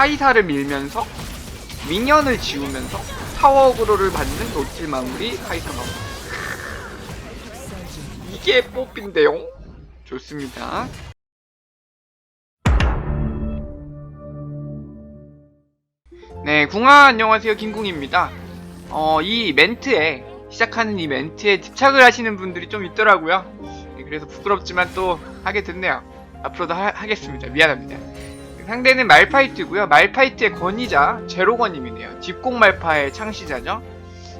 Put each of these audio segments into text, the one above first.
카이사를 밀면서 미니언을 지우면서 타워 어그로를 받는 노틸 마무리 카이사 마무리. 이게 뽀삐인데요? 좋습니다. 네 궁아 안녕하세요. 김궁입니다. 어, 이 멘트에 시작하는 이 멘트에 집착을 하시는 분들이 좀 있더라고요. 네, 그래서 부끄럽지만 또 하게 됐네요. 앞으로도 하, 하겠습니다. 미안합니다 상대는 말파이트고요. 말파이트의 권위자 제로건님이네요. 집공 말파의 창시자죠.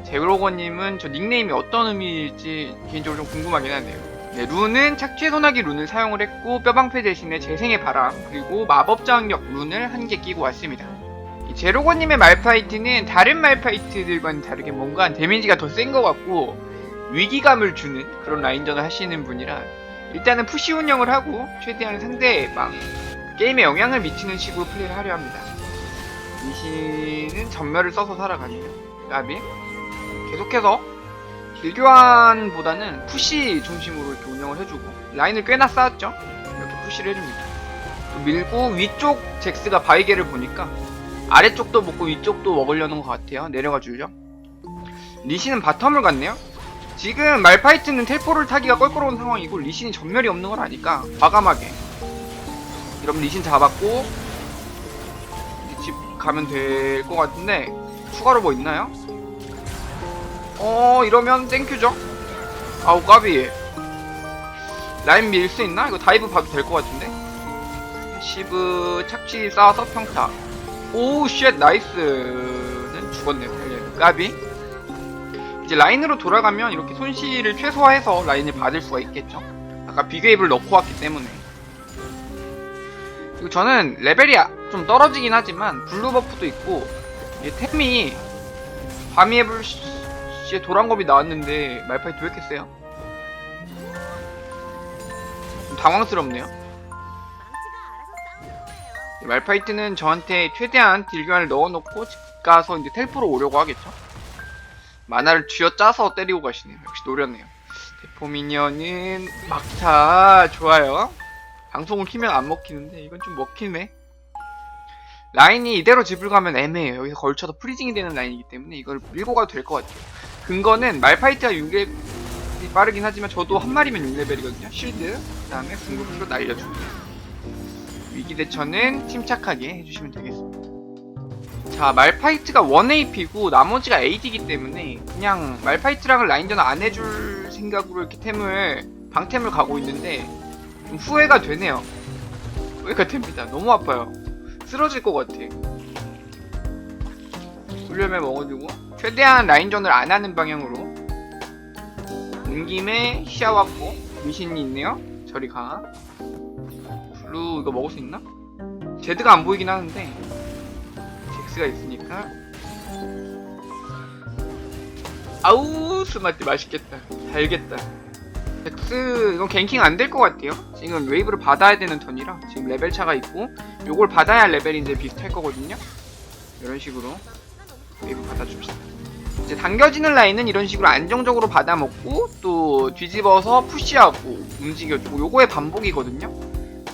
제로건님은 저 닉네임이 어떤 의미일지 개인적으로 좀 궁금하긴 하네요. 네, 룬은 착취 소나기 룬을 사용을 했고 뼈방패 대신에 재생의 바람 그리고 마법 저항력 룬을 한 개 끼고 왔습니다. 이 제로건님의 말파이트는 다른 말파이트들과는 다르게 뭔가 데미지가 더 센 것 같고 위기감을 주는 그런 라인전을 하시는 분이라 일단은 푸시 운영을 하고 최대한 상대의 막 게임에 영향을 미치는 식으로 플레이를 하려 합니다. 이신은 전멸을 써서 살아가네요. 까비. 계속해서 길교환보다는 푸시 중심으로 이렇게 운영을 해주고 라인을 꽤나 쌓았죠. 이렇게 푸시를 해줍니다. 또 밀고 위쪽 잭스가 바이게를 보니까 아래쪽도 먹고 위쪽도 먹으려는 것 같아요. 내려가 주죠. 리신은 바텀을 갔네요. 지금 말파이트는 텔포를 타기가 껄끄러운 상황이고 리신이 전멸이 없는 걸 아니까 과감하게 이러면 리신 잡았고 집 가면 될 것 같은데 추가로 뭐 있나요? 어 이러면 땡큐죠. 아우 까비. 라인 밀 수 있나? 이거 다이브 봐도 될 것 같은데? 시브 착취 쌓아서 평타. 오쉣 나이스는 죽었네요. 헬리언. 까비. 이제 라인으로 돌아가면 이렇게 손실을 최소화해서 라인을 받을 수가 있겠죠? 아까 비교입을 넣고 왔기 때문에 그리고 저는 레벨이 아- 좀 떨어지긴 하지만 블루 버프도 있고 이게 템이 바미에블 씨의 도란검이 나왔는데 말파이트 왜 이렇게 세요? 좀 당황스럽네요. 이 말파이트는 저한테 최대한 딜교환을 넣어놓고 집 가서 이제 텔포로 오려고 하겠죠. 만화를 쥐어짜서 때리고 가시네요. 역시 노렸네요. 대포 미니언은 막타 좋아요. 방송을 키면 안 먹히는데 이건 좀 먹히네. 라인이 이대로 집을 가면 애매해요. 여기서 걸쳐서 프리징이 되는 라인이기 때문에 이걸 밀고 가도 될 것 같아요. 근거는 말파이트가 6레벨이 빠르긴 하지만 저도 한 마리면 6레벨이거든요. 쉴드, 그 다음에 궁극기로 날려줍니다. 위기 대처는 침착하게 해주시면 되겠습니다. 자, 말파이트가 1AP고 나머지가 AD이기 때문에 그냥 말파이트랑은 라인전 안 해줄 생각으로 이렇게 템을 방템을 가고 있는데 좀 후회가 되네요. 후회가 됩니다. 너무 아파요. 쓰러질 것 같아. 훈련에 먹어주고 최대한 라인전을 안 하는 방향으로 온 김에 시야 왔고 미신이 있네요. 저리 가. 블루 이거 먹을 수 있나? 제드가 안 보이긴 하는데 잭스가 있으니까 아우 스마트 맛있겠다. 달겠다. 잭스 이건 갱킹 안 될 것 같아요. 지금 웨이브를 받아야 되는 턴이라 지금 레벨 차가 있고 요걸 받아야 레벨이 이제 비슷할 거거든요. 이런 식으로 웨이브 받아줍시다. 이제 당겨지는 라인은 이런 식으로 안정적으로 받아먹고 또 뒤집어서 푸시하고 움직여주고 요거의 반복이거든요.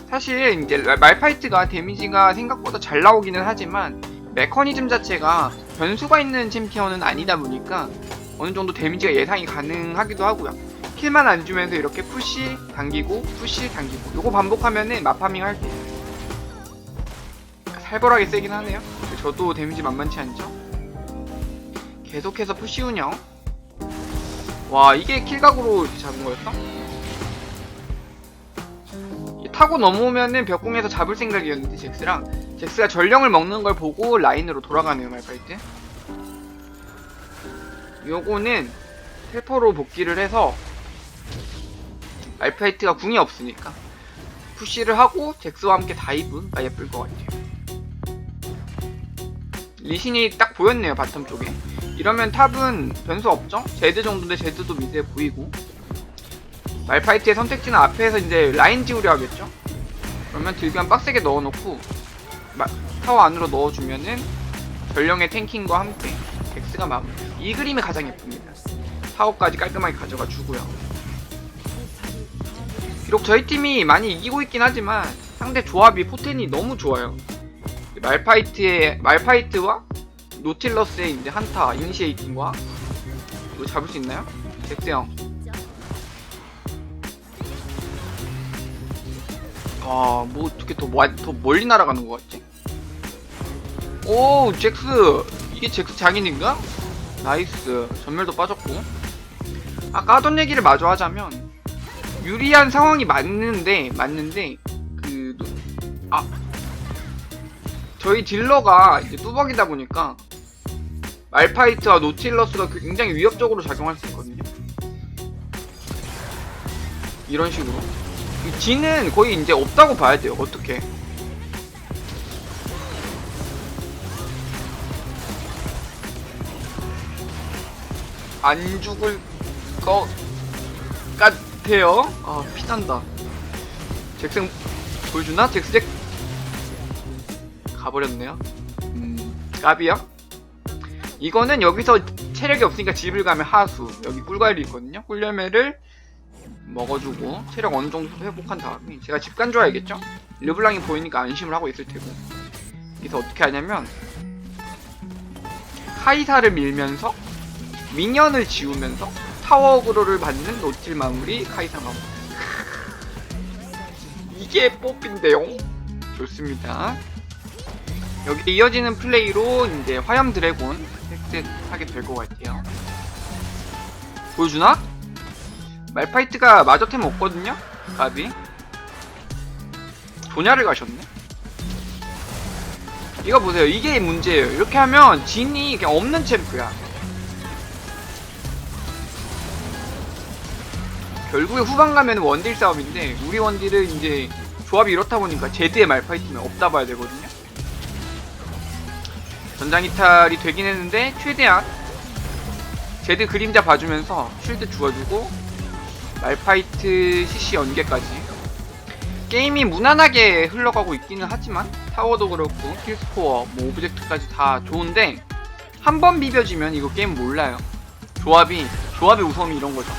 사실 이제 말파이트가 데미지가 생각보다 잘 나오기는 하지만 메커니즘 자체가 변수가 있는 챔피언은 아니다 보니까 어느 정도 데미지가 예상이 가능하기도 하고요. 킬만 안 주면서 이렇게 푸시 당기고 푸시 당기고. 요거 반복하면은 마파밍 할때 살벌하게 세긴 하네요. 저도 데미지 만만치 않죠? 계속해서 푸시 운영. 와 이게 킬각으로 잡은 거였어? 타고 넘어오면은 벽공에서 잡을 생각이었는데 잭스랑. 잭스가 전령을 먹는 걸 보고 라인으로 돌아가네요 말파이트. 요거는 텔포로 복귀를 해서 알파이트가 궁이 없으니까 푸시를 하고 잭스와 함께 다이브가 예쁠 것 같아요. 리신이 딱 보였네요 바텀 쪽에. 이러면 탑은 변수 없죠? 제드 정도인데 제드도 미드에 보이고 말파이트의 선택지는 앞에서 이제 라인 지우려 하겠죠? 그러면 딜비한 빡세게 넣어놓고 마- 타워 안으로 넣어주면은 전령의 탱킹과 함께 잭스가 마무리. 이 그림이 가장 예쁩니다. 타워까지 깔끔하게 가져가 주고요. 비록 저희 팀이 많이 이기고 있긴 하지만 상대 조합이 포텐이 너무 좋아요. 말파이트의 말파이트와 노틸러스의 이제 한타 이니시에이팅과 이거 잡을 수 있나요? 잭스 형. 아, 뭐 어떻게 더, 와- 더 멀리 날아가는 것 같지? 오, 잭스. 이게 잭스 장인인가? 나이스. 전멸도 빠졌고. 아까 하던 얘기를 마저 하자면 유리한 상황이 맞는데 맞는데 그 아. 저희 딜러가 이제 뚜벅이다 보니까 말파이트와 노틸러스가 굉장히 위협적으로 작용할 수 있거든요. 이런 식으로. 이 G는 거의 이제 없다고 봐야 돼요. 어떻게? 안 죽을 것 같 아요. 아 피난다. 잭슨 보여주나? 잭스잭 가버렸네요. 음, 까비야? 이거는 여기서 체력이 없으니까 집을 가면 하수 여기 꿀과일이 있거든요. 꿀열매를 먹어주고 체력 어느 정도 회복한 다음에 제가 집 간 줄 알겠죠? 르블랑이 보이니까 안심을 하고 있을 테고 그래서 어떻게 하냐면 카이사를 밀면서 미니언을 지우면서 타워 어그로를 받는 노틸 마무리 카이사 마무리. 이게 뽀삐인데요? 좋습니다. 여기 이어지는 플레이로 이제 화염 드래곤 획득하게 될 것 같아요. 보여주나? 말파이트가 마저템 없거든요? 가비 도냐를 가셨네. 이거 보세요. 이게 문제예요. 이렇게 하면 진이 그냥 없는 챔프야 결국에 후반 가면 원딜 싸움인데 우리 원딜은 이제 조합이 이렇다 보니까 제드의 말파이트는 없다 봐야 되거든요? 전장 이탈이 되긴 했는데 최대한 제드 그림자 봐주면서 쉴드 주워주고 말파이트 CC 연계까지. 게임이 무난하게 흘러가고 있기는 하지만 타워도 그렇고 킬스코어 뭐 오브젝트까지 다 좋은데 한 번 비벼지면 이거 게임 몰라요. 조합이 조합의 우선이 이런 거죠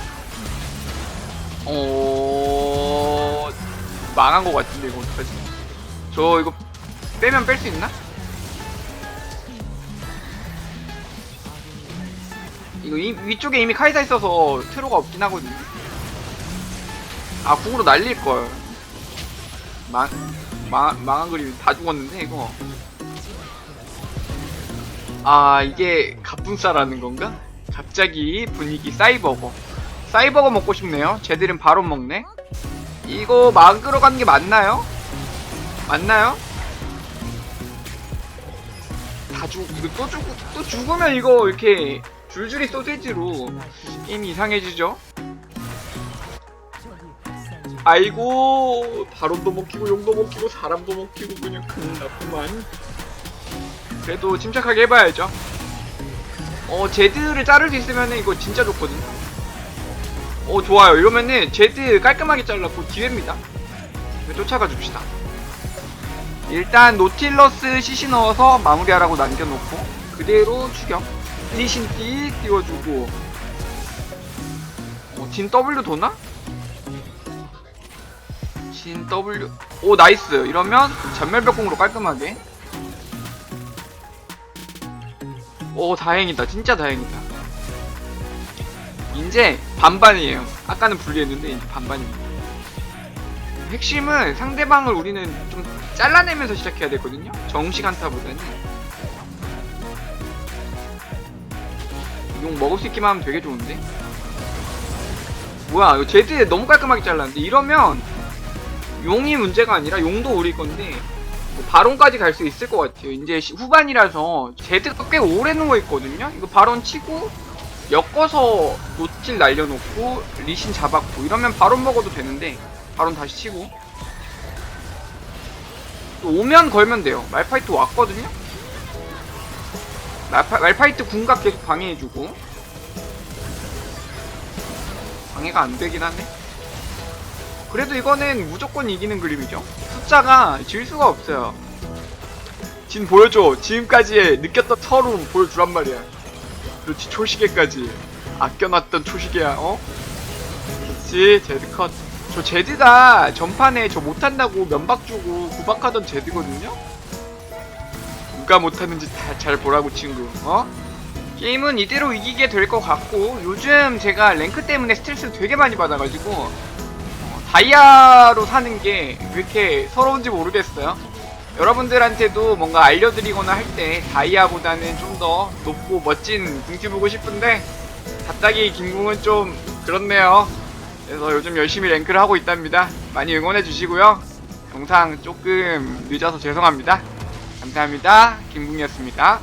어 망한 것 같은데 이거 어떡하지 저 이거 빼면 뺄 수 있나? 이거 이, 위쪽에 이미 카이사 있어서 트로가 없긴 하거든요. 아 궁으로 날릴 걸. 망, 망, 망한 그림 다 죽었는데 이거. 아 이게 갑분싸라는 건가? 갑자기 분위기 사이버거. 사이버거 먹고 싶네요. 쟤들은 바로 먹네. 이거 막으러 가는 게 맞나요? 맞나요? 다 죽, 이거 또 죽, 또 죽으면 이거 이렇게 줄줄이 소세지로 게임이 이상해지죠? 아이고 바론도 먹히고 용도 먹히고 사람도 먹히고 그냥 났구만 그래도 침착하게 해봐야죠 어 제드를 자를 수 있으면 이거 진짜 좋거든 요어 좋아요. 이러면은 제드 깔끔하게 잘랐고 기회입니다. 쫓아가 줍시다. 일단 노틸러스 CC 넣어서 마무리하라고 남겨놓고 그대로 추격. 리신 띠 띄워주고. 어, 진 W 도나? 진 W. 오 나이스. 이러면 전멸벽공으로 깔끔하게. 오 다행이다. 진짜 다행이다. 이제 반반이에요 아까는 분리했는데 이제 반반입니다 핵심은 상대방을 우리는 좀 잘라내면서 시작해야 되거든요 정식 한타보다는 용 먹을 수 있기만 하면 되게 좋은데? 뭐야, 제드 너무 깔끔하게 잘랐는데? 이러면 용이 문제가 아니라 용도 우리 건데 뭐 바론까지 갈 수 있을 것 같아요. 이제 시- 후반이라서 제드가 꽤 오래 누워 있거든요? 이거 바론 치고 엮어서 노틸 날려놓고 리신 잡았고 이러면 바론 먹어도 되는데 바론 다시 치고. 또 오면 걸면 돼요. 말파이트 왔거든요? 말파, 말파이트 궁각 계속 방해해주고. 방해가 안 되긴 하네. 그래도 이거는 무조건 이기는 그림이죠. 숫자가 질 수가 없어요. 진 보여줘. 지금까지의 느꼈던 서름 보여주란 말이야 그렇지 초시계까지 아껴놨던 초시계야 어? 그렇지 제드컷 저 제드가 전판에 저 못한다고 면박 주고 구박하던 제드거든요 누가 못하는지 다 잘 보라고 친구 어? 게임은 이대로 이기게 될 것 같고 요즘 제가 랭크 때문에 스트레스를 되게 많이 받아가지고 어, 다이아로 사는 게 왜 이렇게 서러운지 모르겠어요 여러분들한테도 뭔가 알려드리거나 할 때 다이아보다는 좀 더 높고 멋진 궁티 보고 싶은데 갑자기 김궁은 좀 그렇네요. 그래서 요즘 열심히 랭크를 하고 있답니다. 많이 응원해 주시고요. 영상 조금 늦어서 죄송합니다. 감사합니다. 김궁이었습니다